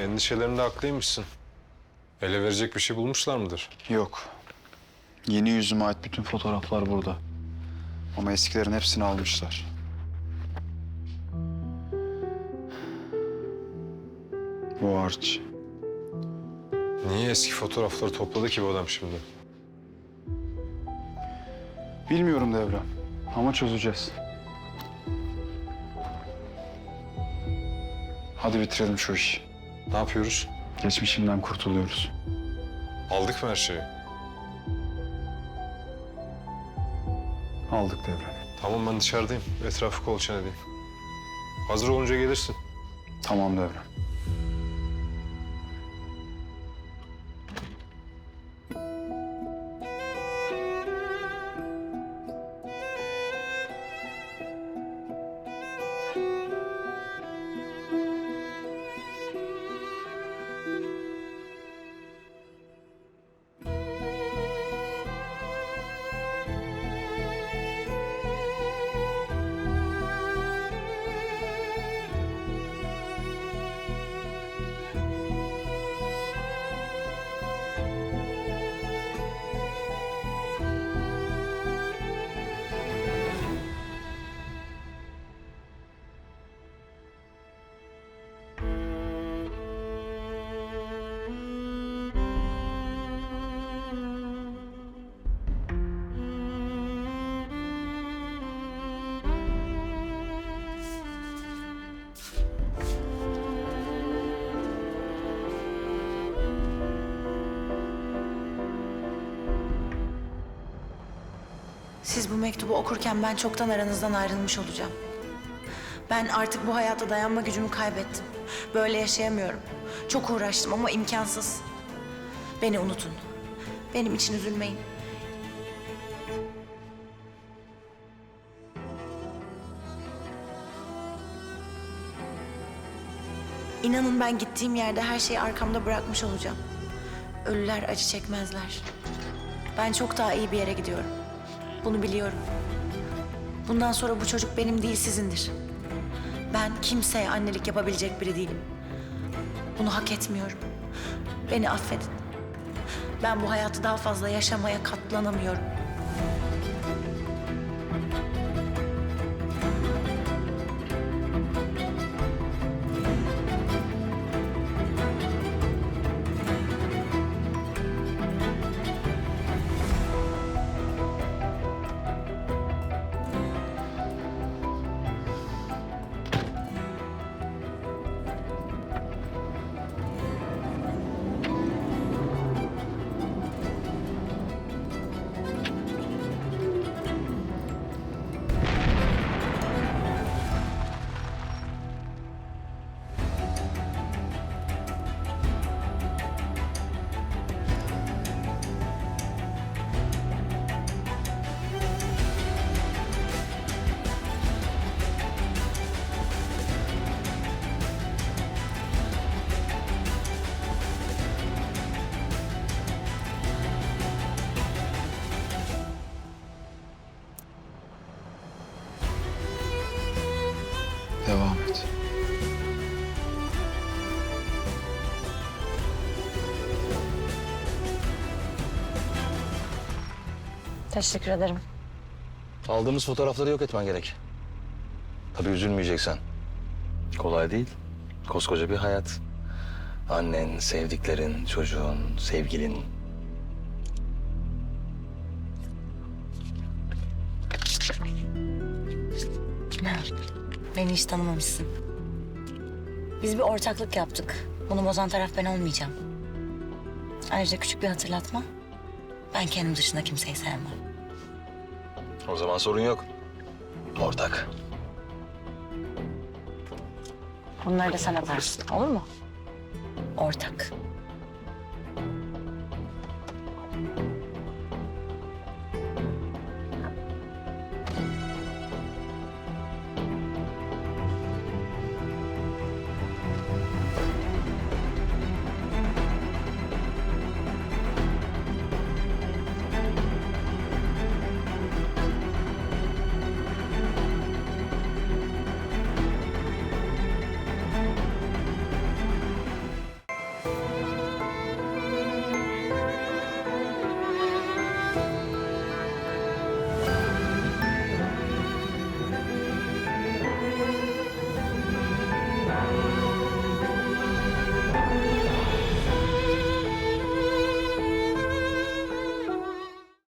Endişelerinde haklıymışsın. Ele verecek bir şey bulmuşlar mıdır? Yok. Yeni yüzüme ait bütün fotoğraflar burada. Ama eskilerin hepsini almışlar. Bu harç. Niye eski fotoğrafları topladı ki bu adam şimdi? Bilmiyorum Devrem. Ama çözeceğiz. Hadi bitirelim şu işi. Ne yapıyoruz? Geçmişimden kurtuluyoruz. Aldık mı her şeyi? Aldık Devrem. Tamam ben dışarıdayım. Etrafı kolçan edeyim. Hazır olunca gelirsin. Tamam Devrem. Siz bu mektubu okurken ben çoktan aranızdan ayrılmış olacağım. Ben artık bu hayata dayanma gücümü kaybettim. Böyle yaşayamıyorum. Çok uğraştım ama imkansız. Beni unutun. Benim için üzülmeyin. İnanın ben gittiğim yerde her şeyi arkamda bırakmış olacağım. Ölüler acı çekmezler. Ben çok daha iyi bir yere gidiyorum. Bunu biliyorum. Bundan sonra bu çocuk benim değil sizindir. Ben kimseye annelik yapabilecek biri değilim. Bunu hak etmiyorum. Beni affedin. Ben bu hayatı daha fazla yaşamaya katlanamıyorum. Devam et. Teşekkür ederim. Aldığımız fotoğrafları yok etmen gerek. Tabii üzülmeyeceksen. Kolay değil. Koskoca bir hayat. Annen, sevdiklerin, çocuğun, sevgilin. Beni hiç tanımamışsın. Biz bir ortaklık yaptık. Bunu bozan taraf ben olmayacağım. Ayrıca küçük bir hatırlatma. Ben kendim dışında kimseyi sevmem. O zaman sorun yok. Ortak. Bunları da sen atarsın, olur mu? Ortak.